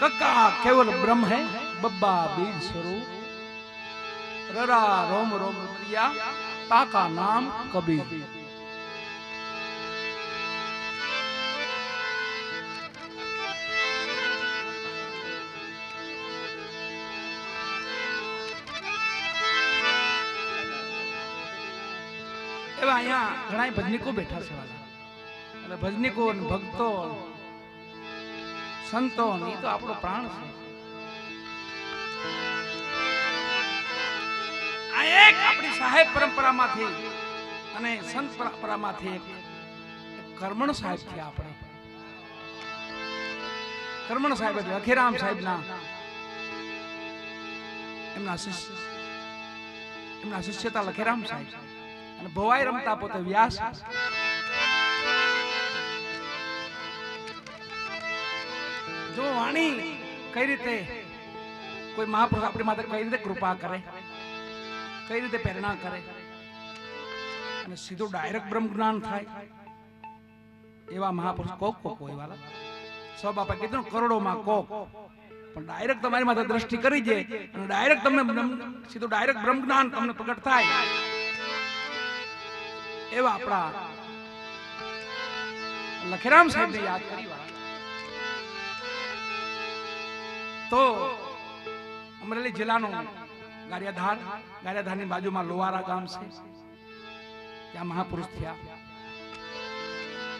कक्का केवल ब्रह्म है बब्बा बीज स्वरूप ररा रोम रोम प्रिया ताका नाम कबीर એવા અહીંયા ઘણા ભજનીકો બેઠા છે વાલા એટલે ભજનીકો ને ભક્તો સંતો એ તો આપણો પ્રાણ છે. આ એક આપણી સાહેબ પરંપરામાંથી અને સંત પરંપરામાંથી એક કર્મણ સાહેબ છે આપણે. કર્મણ સાહેબ એટલે અખીરામ સાહેબના એમના શિષ્ય એમના શિષ્યતા લખેરામ સાહેબ. અને ભવાઈ રમતા પોતે વ્યાસ જો વાણી કઈ રીતે કોઈ મહાપુરુષ આપણી માથે કઈ રીતે કૃપા કરે, કઈ રીતે પ્રેરણા કરે અને સીધું ડાયરેક્ટ બ્રહ્મ જ્ઞાન થાય, એવા મહાપુરુષ કોક કોક હોય વાલા. સૌ બાપા કીધું કરોડોમાં કોક. પણ ડાયરેક્ટ તમારી માથે દ્રષ્ટિ કરી દે અને ડાયરેક્ટ તમને સીધું ડાયરેક્ટ બ્રહ્મ જ્ઞાન તમને પ્રગટ થાય. એવા આપણા લખેરામ સાહેબને યાદ કરી તો અમરેલી જિલ્લાનું ગારિયાધાર, ગારિયાધારની બાજુમાં લોહારા ગામ છે. ત્યાં મહાપુરુષ થયા.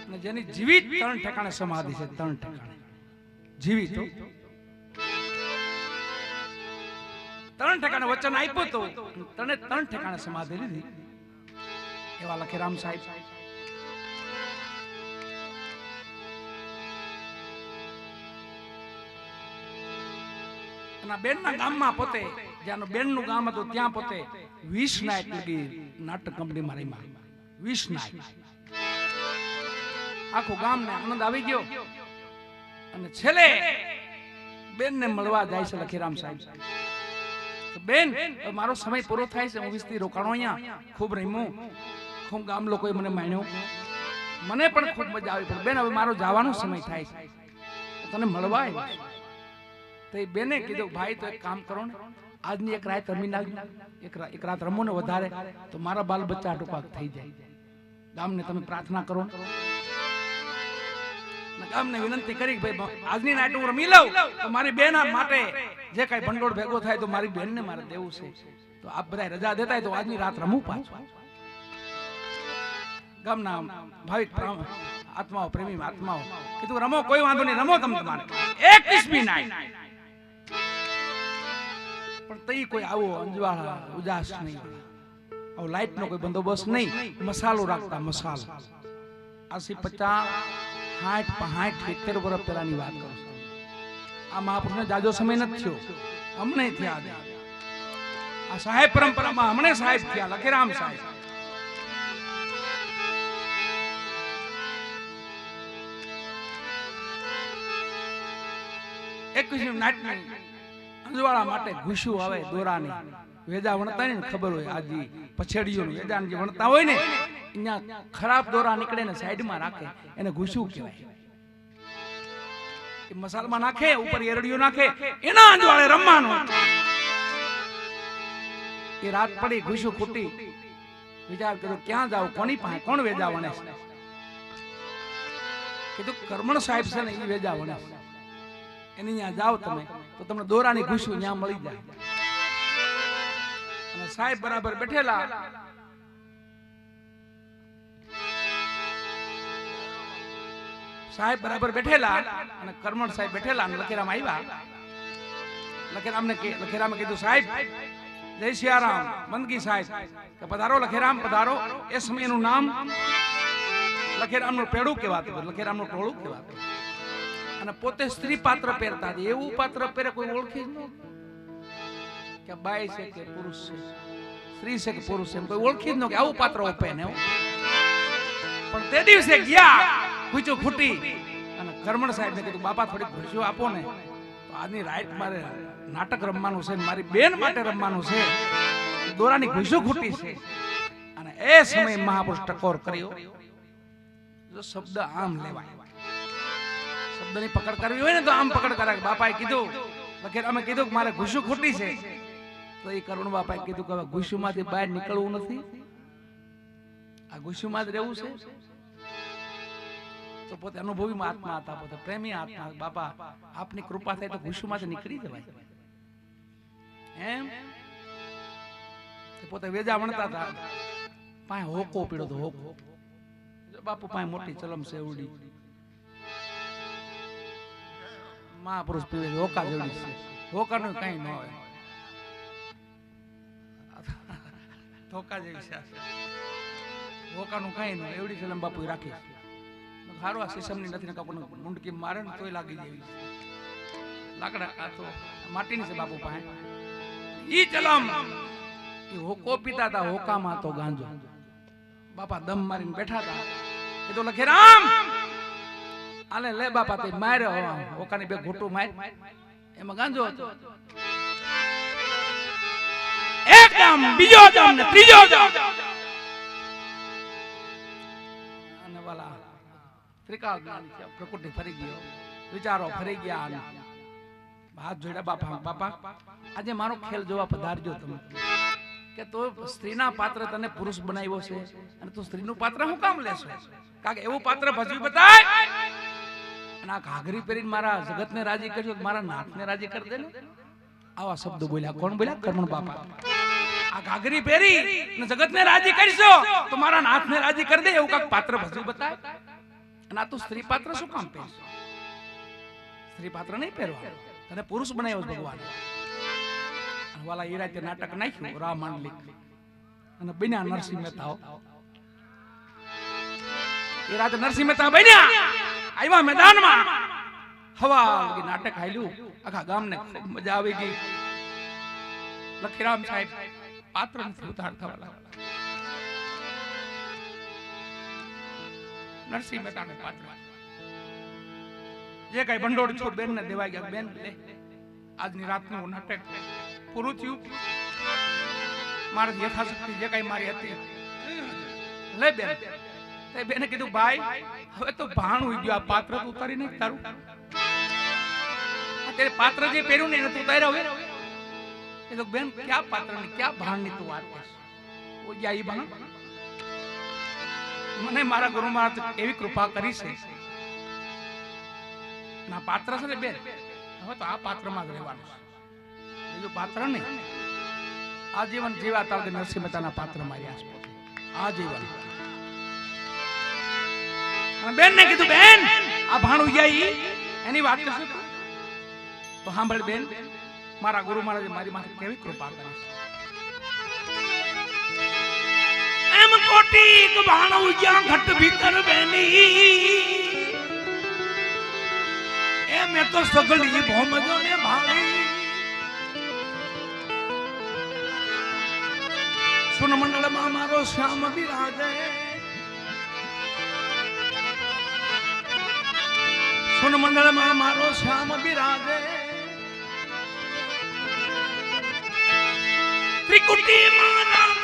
અને જેની જીવિત ત્રણ ઠેકાણે સમાધિ છે, ત્રણ ઠેકાણે. જીવિત ત્રણ ઠેકાણે વચન આપ્યું તો ત્રણે ત્રણ ઠેકાણે સમાધિ લીધી. એવા લખીરામ સાહેબ. અને બેનના ગામમાં પોતે, જ્યાંનું બેનનું ગામ હતું, ત્યાં પોતે વીસ નાયક લગી નાટક કંપનીમાં રહીમાં વીસ નાયક. આખું ગામને આનંદ આવી ગયો. અને છેલ્લે બેનને મળવા જાય છે લખીરામ સાહેબ. બેન મારો સમય પૂરો થાય છે, હું વીસથી રોકાણો અહીંયા. ખૂબ રમ્યું. ખૂબ ગામ લોકોએ મને માન્યો. મને પણ ખૂબ મજા આવી. પણ બેન, હવે મારો જવાનો સમય થાય છે. તને મળવા આવ્યો. તો એ બેને કીધું ભાઈ તો એક કામ કરો ને આજની એક રાત રમી નાખજો. એક રાત રમો ને વધારે તો મારા બાલ બચ્ચા ટૂંકાક થઈ જાય. ગામને તમે પ્રાર્થના કરો. ગામને વિનંતી કરી ભાઈ આજની નાઇટ હું રમી લઉં. તો મારી બેન માટે જે કાંઈ ભંડોળ ભેગો થાય તો મારી બેનને મારે દેવું છે. તો આપ બધા રજા દેતા તો આજની રાત રમું પાછું. ગામના ભાવિક આત્માઓ પ્રેમી આત્માઓ કીધું રમો કોઈ વાંધો નહીં રમો તમે તમારે એક કિસ્મી નાઈ પણ તઈ કોઈ આવો અંજવાળા ઉદાસ નહીં. આવો લાઇટ નો કોઈ બંદોબસ્ત નહીં. મસાલો રાખતા મસાલો. આસી પચાસ, હાઠ પાંઠ સિત્તેર વર્ષ પહેલાની વાત કરું છું. આ મહાપુરુષને જાજો સમય નથી થયો. હમણે થયા આ સાહેબ પરંપરામાં હમણે સાહેબ થયા, લખેરામ સાહેબ. એકવીસમી નાટની અંજવાળા માટે ઘૂસ્યું આવે દોરાની. વેદા વણતા ને ખબર હોય આજી પછેડીઓ વેદા જે વણતા હોય ને અહીંયા ખરાબ દોરા નીકળે ને સાઈડમાં રાખે. એને ઘૂસ્યું કહેવાય. મસાલામાં નાખે, ઉપર એરડીઓ નાખે, એના અંજવાળે રમવાનું. એ રાત પડી, ઘૂસ્યું ખૂટી. વિચાર કર્યો, ક્યાં જાવ કોની પાસે? કોણ વેદા વણે? છે કીધું, કર્મણ સાહેબ છે ને એ વેદા વણે છે. એની ત્યાં જાઓ તમે, તો તમને દોરાની ઘૂસું ત્યાં મળી જાય. અને સાહેબ બરાબર બેઠેલા. સાહેબ બરાબર બેઠેલા અને કરમણ સાહેબ બેઠેલા અને લખેરામ આવ્યા. લખેરામને લખેરામે કીધું, સાહેબ, જય સિયારામ બંદગી સાહેબ. કે પધારો લખેરામ, પધારો. એ સમયનું નામ લખેરામનું પેડું કહેવાતું લખેરામનું ટોળું કહેવાતું અને પોતે સ્ત્રી પાત્ર પહેરતા હતી. એવું પાત્ર પહેરે કોઈ ઓળખી જ ન કે બાઈ છે કે પુરુષ છે? સ્ત્રી છે કે પુરુષ છે કોઈ ઓળખી જ ન કે આવું પાત્ર ઓપે ને એવું. પણ તે દિવસે ગયા ખૂચું ખૂટી અને કરમણ સાહેબને કીધું, બાપા થોડી ખુશીઓ આપો ને. તો આજની રાઈટ મારે નાટક રમવાનું છે મારી બેન માટે રમવાનું છે. દોરાની ખુશીઓ ખૂટી છે. અને એ સમયે મહાપુરુષ ટકોર કર્યો. જો શબ્દ આમ લેવાય. શબ્દની પકડ કરવી હોય ને તો આમ પકડ કરાય. બાપાએ કીધું લખેરામે કીધું કે મારે ઘુસું ખોટી છે. તો એ કરુણ બાપાએ કીધું કે હવે ઘુસુમાંથી બહાર નીકળવું નથી. આ ઘુસુમાં જ રહેવું છે. તો પોતે અનુભવી આત્મા હતા, પોતે પ્રેમી આત્મા બાપા, આપની કૃપા થાય તો ઘુસુમાંથી નીકળી જવાય. એમ? પોતે વેજા વણતા હતા. પાસે હોકો પીડો તો હોકો. બાપુ પાસે મોટી ચલમ છે મહાપુરુષ પીવે છે, જેવડી છે. હોકાનું કઈ ન હોય. ધોકા જેવી છે. આ. હોકાનું કઈ ન હોય. એવડી ચલમ બાપુ રાખી સારું આ સિસમની નથી ને કાપડ મુંડકી મારે ને તોય લાગી જેવી લાકડા આ તો માટીની છે બાપુ પાસે. ઈ ચલમ એ હોકો પીતા હતા હોકામાં તો ગાંજો. બાપા દમ મારીને બેઠા હતા એ તો લખે રામ! આલે લે બાપા તે માર્યો. હોકાની બે ઘૂંટું માર. એમાં ગાંજો હતો. એક બીજો દમ ને ત્રીજો દમ અને વાલા, ત્રિકાળ જ્ઞાન પ્રકૃતિ ફરી ગયો વિચારો ફરી ગયા હાથ જોડ્યા બાપા બાપા, આજે મારો ખેલ જોવા પધારજો તમે. કે તો સ્ત્રીના પાત્ર તને પુરુષ બનાવ્યો છે. અને તું સ્ત્રીનું પાત્ર હું કામ લેશો? કારણ કે એવું પાત્ર ભજવી બતાય? અને આ ઘાઘરી પહેરીને મારા જગતને રાજી કરજો મારા નાથને રાજી કરી દે આવા શબ્દો બોલ્યા. કોણ બોલ્યા? કર્મણ બાપા. આ ઘાઘરી પહેરી અને જગતને રાજી કરશો તો મારા નાથને રાજી કરી દે એવું કાંક પાત્ર ભજવી બતાય. અને આ તું સ્ત્રી પાત્ર શું કામ પહેરશો? સ્ત્રી પાત્ર નહીં પહેરવા તને પુરુષ બનાવ્યો ભગવાન. વાલા એ રાતે નાટક નાખ્યું રા માંડલિક અને બન્યા નરસિંહ મહેતા એ રાતે નરસિંહ મહેતા બન્યા. આવ્યા મેદાનમાં. હવા નાટક હાલ્યું. આખા ગામને ખૂબ મજા આવી ગઈ. લખીરામ સાહેબ પાત્ર ઉતાર થવા લાગ્યા. નરસિંહ મહેતાનું પાત્ર. જે કઈ ભંડોળ છો બેન ને દેવાઈ ગયા, બેન, લે. આજની રાતનું નાટક પૂરું થયું. મારી યથાશક્તિ જે કઈ મારી હતી, લે બેન. તે બેને કીધું, ભાઈ, હવે તો ભાણ ઉઈ ગયું. આ પાત્ર તો ઉતારી નહીં તારું. અત્યારે પાત્ર જે પહેર્યું ને એને તું ઉતાર્યા હવે એ તો બેન, ક્યાં પાત્રની ક્યાં ભાણની તું વાત કરીશ? ઓ ગયા ભાણ. મને મારા ગુરુ મહારાજ એવી કૃપા કરી છે. ના, પાત્ર છે ને બેન? હવે તો આ પાત્રમાં જ રહેવાનું છે. બીજું પાત્ર નહીં આજીવન જીવાતા વગર નરસિંહ મહેતાના પાત્ર માર્યા છે. પોતે. આજીવન અને બેન ને કીધું, બેન, આ ભાણું જાય એની વાત કરશું તું? સાંભળ બેન, મારા ગુરુ મહારાજે મારી માથે કેવી કૃપા કરી એમ કોટી ભાણું જ્યાં ઘટ ભીતર બેની. એ મેં તો સગલી ભોમજો ને ભાણી. સુન મંડળમાં મારો શ્યામ બિરાજે. સુન મંડળમાં મારો શ્યામ બિરાજે. ત્રિકુટી માં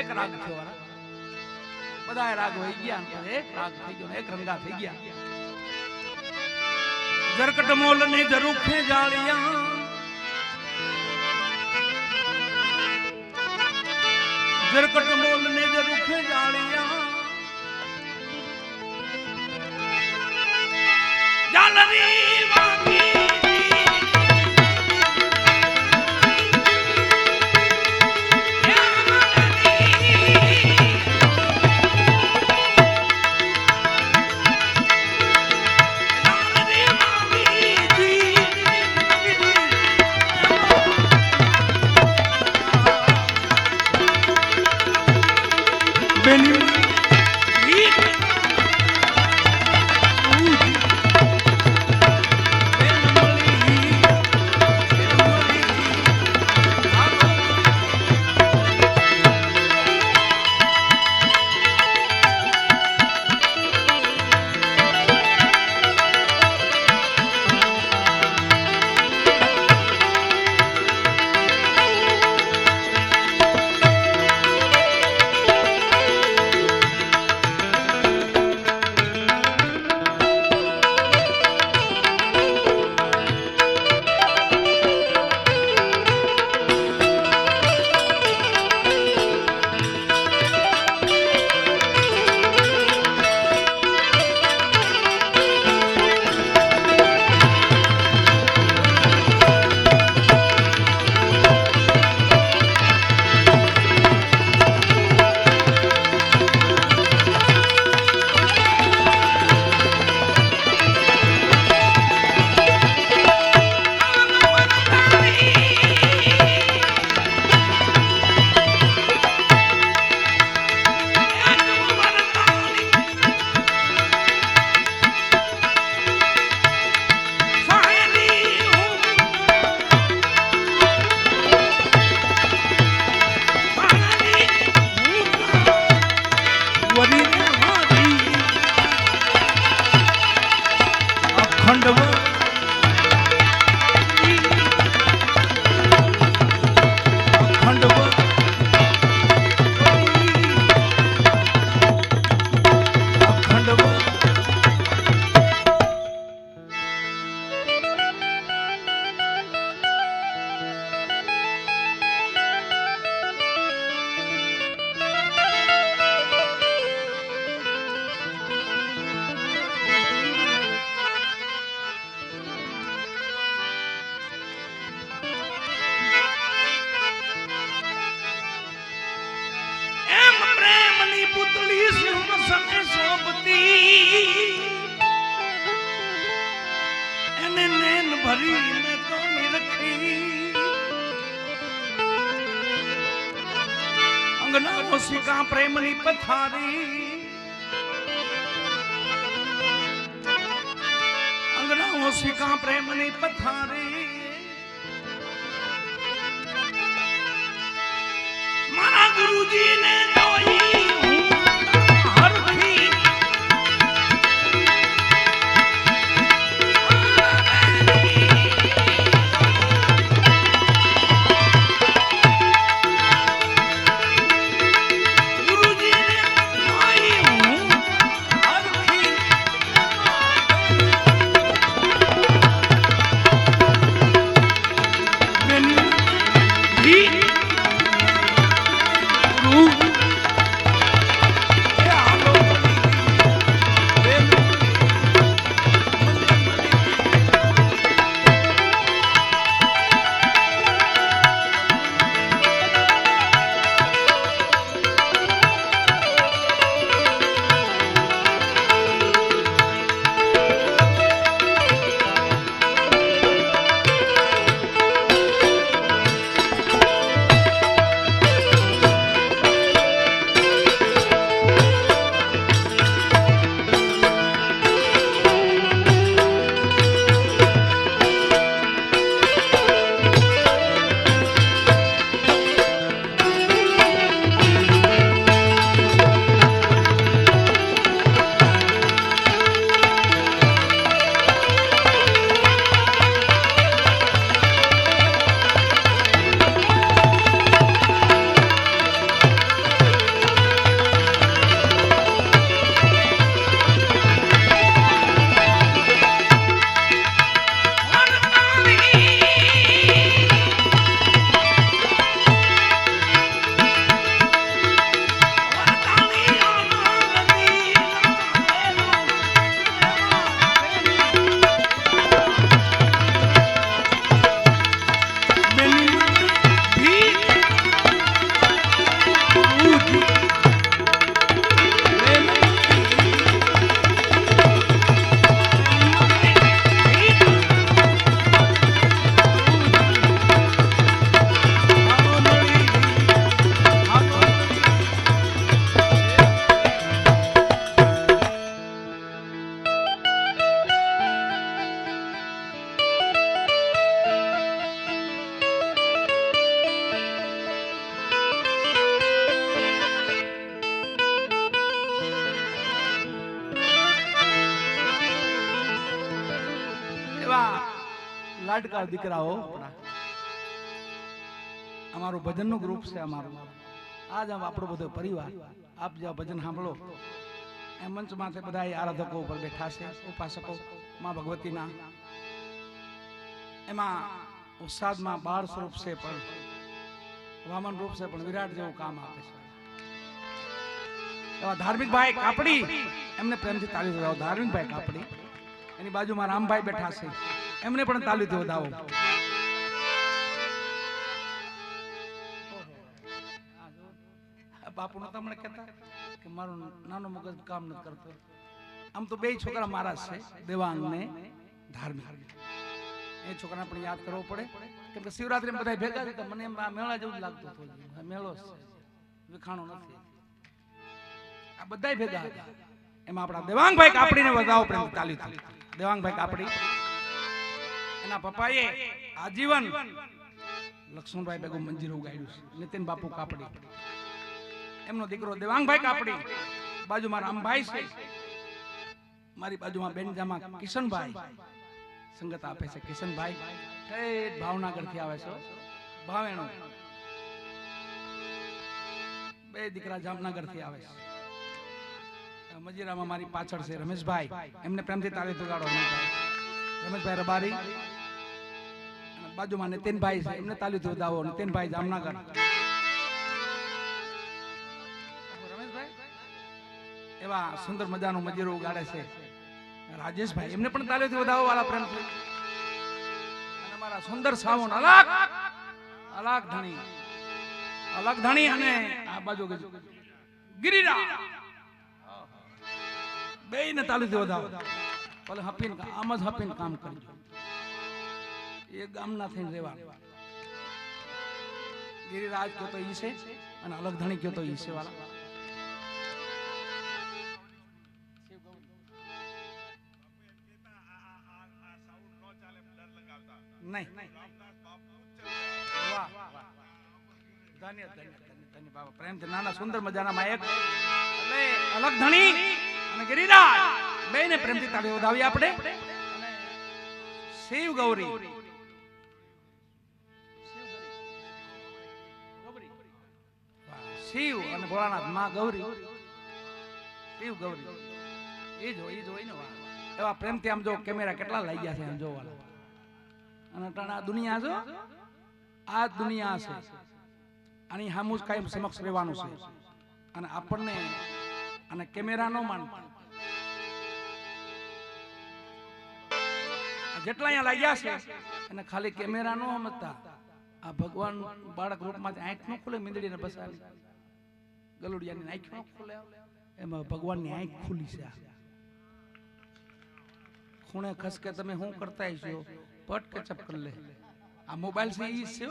એક રાગ થયો બધા રાગ વહી ગયા એક રાગ થઈ ગયો એક રંગા થઈ ગયા. જરકટ મોલ ને જરૂખે જાળિયા. જરકટ મોલ ને જરૂખે જાળિયા. જાલરી ઓશિકા પ્રેમની પથારી? અંગના ઓશિકા પ્રેમની પથારી? દીકરાઓ, અમારું ભજનનું ગ્રુપ છે અમારું. આજ આપણો બધો પરિવાર, આપ જ્યાં ભજન સાંભળો, એ મંચ માથે બધા આરાધકો ઉપર બેઠા છે, ઉપાસકો, માં ભગવતીના. એમાં ઉત્સાદમાં બાળ સ્વરૂપ છે પણ, વામન રૂપ છે પણ વિરાટ જેવું કામ આપે છે. એવા ધાર્મિક ભાઈ કાપડી, એમને પ્રેમથી તાળી ધાર્મિક ભાઈ કાપડી, એની બાજુમાં રામભાઈ બેઠા છે. એમને પણ તાલીથી વધાવો. બાપુ નો તમને કહેતા કે મારું નાનો મગજ કામ નથી કરતો. આમ તો બે છોકરા મારા છે દેવાંગ ને ધાર્મિક. એ છોકરાને પણ યાદ કરવો પડે. કેમ કે શિવરાત્રી બધા ભેગા થતા મને એમ મેળા જેવું જ લાગતું મેળો છે. વિખાણો નથી. આ બધાય ભેગા હતા એમાં આપણા દેવાંગભાઈ કાપડીને વધાવો પ્રેમ ચાલી દેવાંગભાઈ કાપડી. એના પપ્પાએ આજીવન લક્ષ્મણભાઈ ભેગું મંજીરું ગાયું છે. નીતિન બાપુ કાપડી. એમનો દીકરો દેવાંગભાઈ કાપડી. બાજુમાં રામભાઈ છે. મારી બાજુમાં બેનજામાં કિશનભાઈ. સંગત આપે છે કિશનભાઈ. ઠેઠ ભાવનગરથી આવે છે ભાવેણો. બે દીકરા જામનગરથી આવે છે. મજીરામાં મારી પાછળ છે રમેશભાઈ. એમને પ્રેમથી તાળી તગાડો રમેશભાઈ રબારી. બાજુમાં નીતિનભાઈ છે. એમને તાળી વધાવો નીતિનભાઈ જામનગર. એવા સુંદર મજાનું મજીરું ઉગાડે છે. રાજેશભાઈ, એમને પણ તાળીથી વધાવો વાલા પ્રેમથી અને અમારા સુંદર સાવન, અલગ અલગ ધણી. અલગ ધણી અને આ બાજુ ગિરિરા બે ને તાળીથી વધાવો ભલે હપીન, આમ જ હપીન કામ કરજો. એ ગામના થઈને રહેવાનું. ગિરિરાજ કહેતો ઈ છે અને અલગ ધણી કયો તો ઈ છે વાલા. પ્રેમથી તાળી વધાવી આપણે. શિવ ગૌરી. શિવ અને ભોળાનાથમાં ગૌરી. શિવ, ગૌરી. એ જો એ જો ને એવા પ્રેમથી આમ જો કેમેરા કેટલા લઈ ગયા છે આમ જોવાના. અને આ દુનિયા જો આ દુનિયા છે. આની સામું જ કાયમ સમક્ષ રહેવાનું છે. અને આપણને અને કેમેરા નો માનતા. જેટલા અહીંયા લાગ્યા છે અને ખાલી કેમેરા નો સમજતા. આ ભગવાન બાળક રૂપમાંથી આંખ નો ખુલે, મીંદડીને બસાવી. ગલુડિયાની આંખ ન ખુલે એમાં ભગવાનની આંખ ખુલી છે ખૂણે ખસકે તમે શું કરતા છો પટ કે ચપ કરી લે? આ મોબાઈલ છે ઈ છે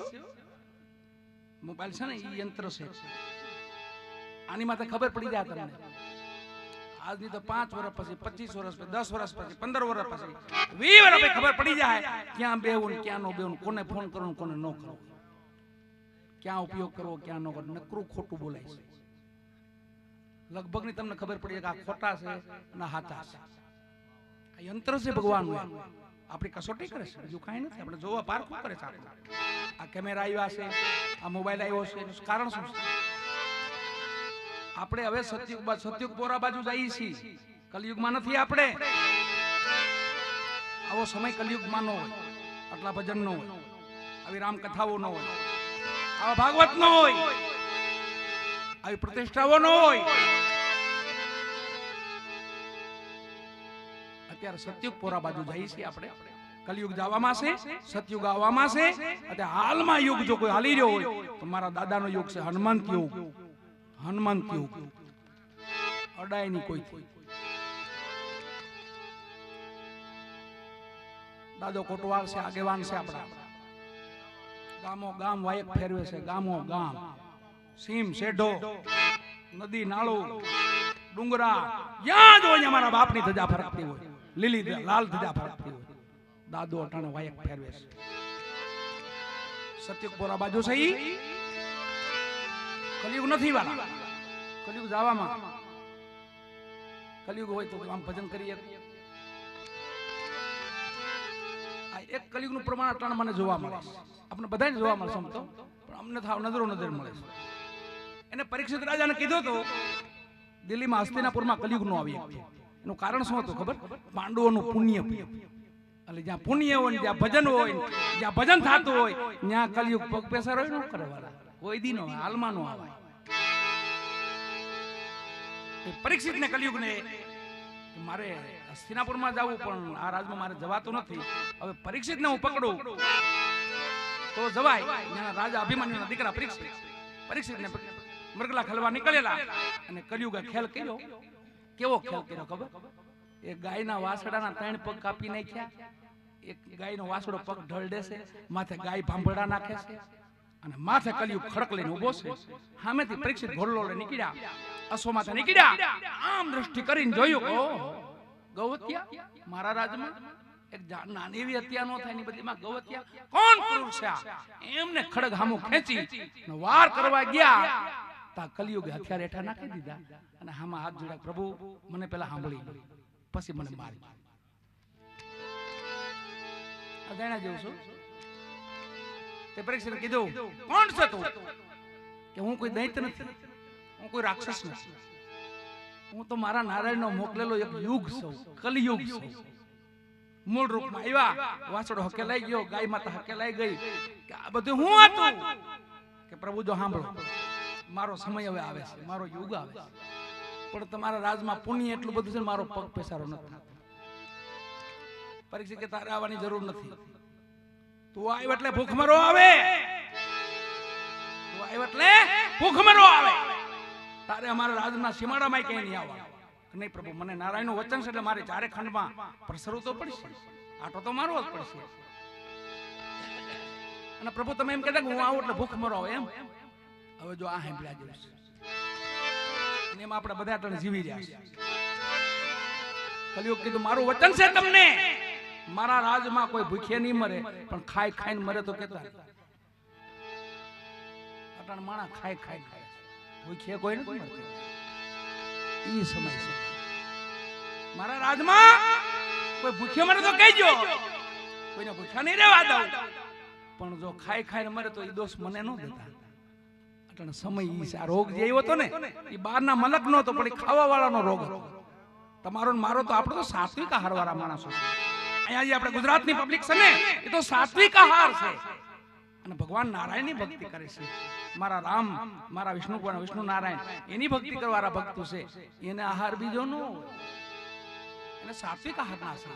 મોબાઈલ છે ને ઈ યંત્ર છે. આની માથે ખબર પડી જાય તમને. આજની તો પાંચ વર્ષ પછી પચીસ વર્ષ પછી દસ વર્ષ પછી પંદર વર્ષ પછી વીસ વર્ષ પછી ખબર પડી જાય ક્યાં બેવું ક્યાં નો બેવું કોને ફોન કરો કોને ન કરો ક્યાં ઉપયોગ કરવો ક્યાં ન કરવો. નકરું ખોટું બોલાય છે. લગભગની તમને ખબર પડી કે આ ખોટા છે ના હાથા છે. આ યંત્ર છે ભગવાનનું આપણી કસોટી કરે છે. બીજું કાંઈ નથી. આપણે જોવા પારખું કરે છે આપણે આ કેમેરા આવ્યા છે, આ મોબાઈલ આવ્યો છે, એનું કારણ શું છે? આપણે હવે સત્યુગ સતયુગ પોરા બાજુ જઈએ છીએ. કલયુગમાં નથી આપણે. આવો સમય કલયુગમાં નો હોય. આટલા ભજન નો હોય. આવી રામકથાઓ નો હોય. આવા ભાગવત નો હોય. આવી પ્રતિષ્ઠાઓ ન હોય અત્યારે સતયુગ પોરા બાજુ જઈએ છીએ આપણે કલયુગ જવામાં છે સતયુગ આવવામાં છે અને હાલમાં યુગ જો કોઈ હાલી રહ્યો હોય તો મારા દાદાનો યુગ છે હનુમંત યુગ હનુમંત યુગ અડાયની કોઈ દાદો કોટવાલ છે આગેવાન છે આપણા ગામો ગામ વાયક ફેરવે છે ગામો ગામ સીમ શેઢો, નદી નાળો, ડુંગરા. યાદ હોય અમારા બાપની ધજા ફરકતી હોય. લીલી લાલ ધજા ફરકતી હોય. દાદો અટાણે વાયક ફેરવે છે. સત્યુગપુરા બાજુ છે ઈ કલયુગ નથી વાલા. કલયુગ જવામાં. કલયુગ હોય તો આમ ભજન કરીએ. આ એક કલિયુગનું પ્રમાણ અટાણ મને જોવા મળે આપણે બધાને જોવા મળશે આમ પણ અમને થાવ નજરો નજર મળે છે. એને પરીક્ષિત રાજાને કીધું તો દિલ્હીમાં હસ્તિનાપુરમાં કલિયુગનું આવી એનું કારણ શું હતું ખબર? પાંડવોનું પુણ્ય એટલે જ્યાં પુણ્ય હોય ને જ્યાં ભજન હોય ને જ્યાં ભજન થતું હોય, ત્યાં કલયુગ પગ પેસર હોય ન કરવાના? કોઈ દી નો હાલમાં નો આવે. પરીક્ષિત ને કલયુગ ને મારે હસ્તિનાપુરમાં જવું પણ આ રાજમાં મારે જવાતું નથી. હવે પરીક્ષિત ને હું પકડું, તો જવાય. રાજા અભિમન્યુના દીકરા પરીક્ષિત. પરીક્ષિત ને મૃગલા ખલવા નીકળેલા. અને કલિયુગે ખેલ કર્યો. કેવો ખેલ કર્યો ખબર? એક ગાયના વાસડાના ત્રણ પગ કાપી નાખ્યા. એક ગાયનો વાસડો પગ ઢળડે છે માથે ગાય ભાંભળા નાખે છે. અને માથે કલિયુગ ખડક લઈને ઊભો છે. સામેથી પરીક્ષિત ઘોડલો નીકળ્યા. અશ્વ માથે નીકળ્યા. આમ દ્રષ્ટિ કરીને જોયું ઓ ગૌવત્યા મારા રાજમાં? એક નાની એવી હત્યા નો થાયની બધીમાં ગૌવત્યા કોણ પુરુષ છે એમને ખડગ હામું ખેંચી વાર કરવા ગયા. તા કલિયુગે હથિયાર હેઠા નાખી દીધા અને આમાં હાથ જોડ્યા પ્રભુ, મને પેલા સાંભળી. પછી મને મારી અજાણ્યા જેવું છું. તે પરીક્ષણ કીધું, કોણ છે તું? કે હું કોઈ દૈત્ય નથી. હું કોઈ રાક્ષસ નથી. હું તો મારા નારાયણનો મોકલેલો એક યુગ છું, કલિયુગ છું. મૂળ રૂપમાં આવ્યા વાસડો હકેલાઈ ગયો, ગાય માતા હકેલાઈ ગઈ. કે આ બધું હું હતું? કે પ્રભુ જો સાંભળો મારો સમય હવે આવે છે, મારો યુગ આવે છે. પણ તમારા રાજમાં પુણ્ય એટલું બધું છે મારો પગ પેસારો નથી. પરીક્ષિત કે તારે આવવાની જરૂર નથી. તું આવ્યો એટલે ભૂખમરો આવે. તું આવ્યો એટલે ભૂખમરો આવે. તારે અમારા રાજના સીમાડામાં ક્યાંય નહીં આવવાનું. નહીં પ્રભુ, મને નારાયણનું વચન છે એટલે મારે ચારે ખંડમાં પ્રસરવું તો પડશે. આટો તો મારવો જ પડશે. અને પ્રભુ તમે એમ કહેતા કે હું આવું એટલે ભૂખ મરો એમ? હવે જો આ હેમ્પલા જેવું છે એમાં આપણે બધા ત્રણ જીવી રહ્યા છે કલયુગ કીધું, મારું વચન છે તમને. મારા રાજમાં કોઈ ભૂખે નહીં મરે, પણ ખાઈ ખાઈને મરે તો કેતા અટાણ માણા ખાઈ ખાઈ ખાય ભૂખે કોઈ નથી મરતું. ઈ સમય છે. મારા રાજમાં કોઈ ભૂખે મરે તો કહેજો. કોઈને ભૂખ્યા નહીં રહેવા દઉં. પણ જો ખાઈ ખાઈને મરે તો એ દોષ મને ન દેતા. અટાણે સમય છે. આ રોગ જે આવ્યો હતો ને એ બહારના મલક નો હતો પણ એ ખાવા વાળાનો રોગ હતો. તમારો મારો તો આપણો તો સાત્વિક આહાર વાળા માણસો છે. અહીંયા જે આપણે ગુજરાતની પબ્લિક છે ને એ તો સાત્વિક આહાર છે. અને ભગવાન નારાયણની ભક્તિ કરે છે. મારા રામ મારા વિષ્ણુ વિષ્ણુ નારાયણ એની ભક્તિ કરવાના ભક્તો છે. એને આહાર બીજો નો. એને સાત્વિક આહાર ના છે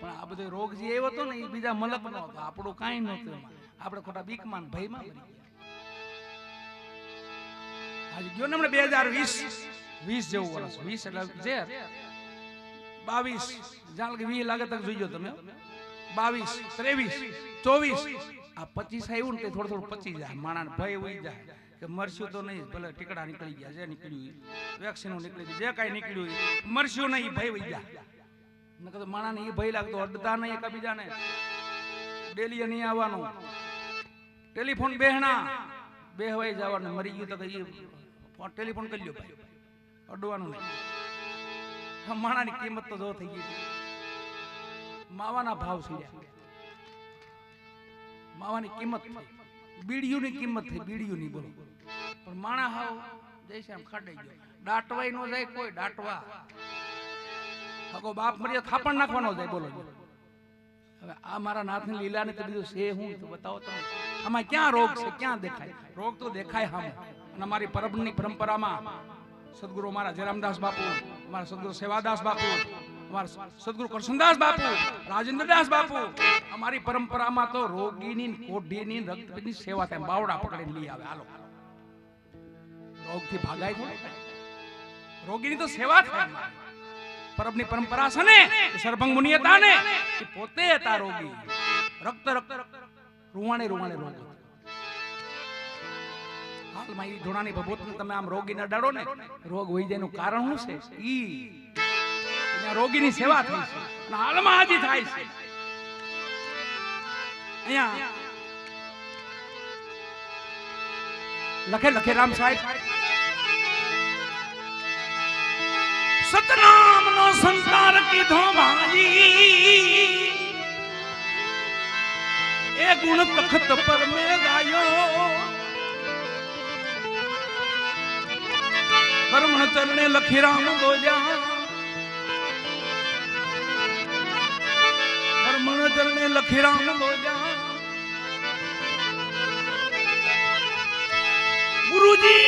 પણ આ બધો રોગ જે આવ્યો હતો ને એ બીજા મલક નો હતો. આપણું કાંઈ નહોતું આપણે ખોટા બીકમાં ભયમાં મરી ગયા ને બે હજાર વીસ. વીસ જેવું વર્ષ. વીસ એટલે જે? બાવીસ. જાણ કે વીસ લાગે તક ગયો તમે બાવીસ, ત્રેવીસ, ચોવીસ. આ પચીસ આવ્યું ને થોડું થોડું પચી જાય. માણા ભય ઉઈ જાય કે મરશું તો નહીં, ભલે ટીકડા નીકળી ગયા, જે નીકળ્યું વેક્સિન નીકળી જે કાંઈ નીકળ્યું. મરશું નહીં, ભય ઉઈ જાય. નકર માણાને એ ભય લાગતો અડતા નહીં, એકબીજાને. ડેલી નહીં આવવાનું. ટેલિફોન બેહણા. બે હવાઈ જવાનું. મરી ગયું તો કે ઈ ફોન ટેલિફોન કરી લ્યો ભાઈ. અડવાનું નહીં. માણાની કિંમત તો જો થઈ ગઈ. માવાના ભાવ સીડ્યા માવાની કિંમત થઈ. બીડીયુની કિંમત થઈ. બીડીયુની બોલો. પણ માણા હાવ જઈશે આમ ખાડાઈ ગયો. દાટવાય નો જાય કોઈ, દાટવા. હગો બાપ મર્યા થાપણ નાખવાનો જાય, બોલો. હવે આ મારા નાથની લીલા ને તો બીજું છે હું તો બતાવો તમે. આમાં ક્યાં રોગ છે? ક્યાં દેખાય? રોગ તો દેખાય હામે. અને અમારી પરબની પરંપરામાં સદગુરુ મારા જયરામદાસ બાપુ, અમારા સદગુરુ સેવાદાસ બાપુ, અમારા સદગુરુ કરશનદાસ બાપુ, રાજેન્દ્રદાસ બાપુ, અમારી પરંપરામાં તો રોગીની કોઢીની રક્તપિતની સેવા થાય, બાવડા પકડીને લઈ આવે, હાલો રોગથી ભાગાય થોડી રોગીની તો સેવા થાય અમારી. પરબની પરંપરા છે ને સરભંગ મુનિ હતા ને, એ પોતે હતા રોગી રક્ત રક્ત રૂવાણે રૂવાણે રોગ. હાલમાં એ ધોણાની ભભૂતને તમે આમ રોગીને અડાડો ને, રોગ હોય જાય કારણ શું છે? ઈ. રોગીની સેવા થઈ છે. અને હાલમાં હાજી થાય છે. અહીંયા લખે લખે રામ સાહેબ. સતનામ નો સંસાર કીધો ભાજી. એ ગુણ તખત પર મેં ગાયો. કર્મણ ચરણે લખી રામ બોલ્યા. કર્મણ ચરણે લખી રામ બોલ્યા. ગુરુજી